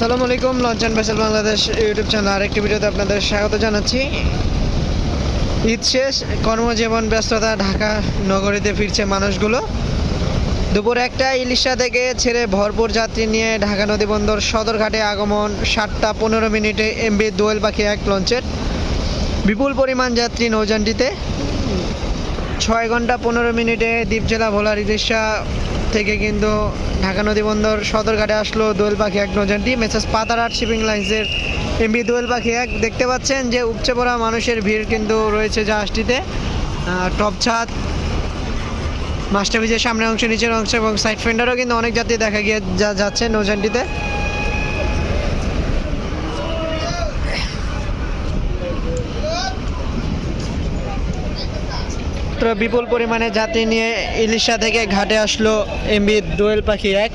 আসসালামু আলাইকুম, লঞ্চন ভেসেল বাংলাদেশ ইউটিউব চ্যানেল আরেকটি ভিডিওতে আপনাদের স্বাগত জানাচ্ছি। ঈদ শেষ, কর্মজীবন, ব্যস্ততা, ঢাকা নগরীতে ফিরছে মানুষগুলো। দুপুর একটা, ইলিশা থেকে ছেড়ে ভরপুর যাত্রী নিয়ে ঢাকা নদী বন্দর সদরঘাটে আগমন, সাতটা পনেরো মিনিটে এমবি দোয়েল পাখি এক লঞ্চের। বিপুল পরিমাণ যাত্রী নৌযানটিতে। ছয় ঘণ্টা পনেরো মিনিটে দ্বীপজেলা ভোলার ইলিশা থেকে কিন্তু ঢাকা নদী বন্দর সদরঘাটে আসলো দোয়েল পাখি এক নৌযানটি মেসেজ পাতারহাট শিপিং লাইন্সের এমবি দোয়েল পাখি এক। দেখতে পাচ্ছেন যে উপচে পড়া মানুষের ভিড় কিন্তু রয়েছে জাহাজটিতে। টপ ছাদ মাস্টার ব্রিজের সামনের অংশ, নিচের অংশ এবং সাইড ফেন্ডারও কিন্তু অনেক যাত্রী দেখা গিয়ে যা, যাচ্ছে নৌযানটিতে। মাত্র বিপুল পরিমাণে যাত্রী নিয়ে ইলিশা থেকে ঘাটে আসলো এমবি দোয়েল পাখি এক।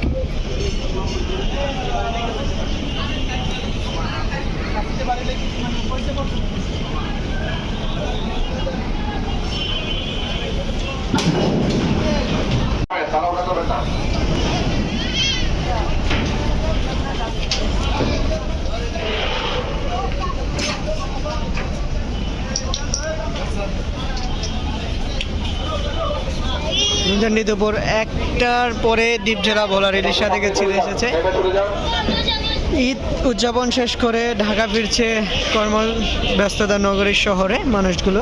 ঝুনঝুনি দুপুর একটার পরে ডিপঝেরা বোলার ইলিশ থেকে ছিঁড়ে এসেছে। ঈদ উদযাপন শেষ করে ঢাকা ফিরছে কর্মল ব্যস্ততা নগরীর শহরে মানুষগুলো।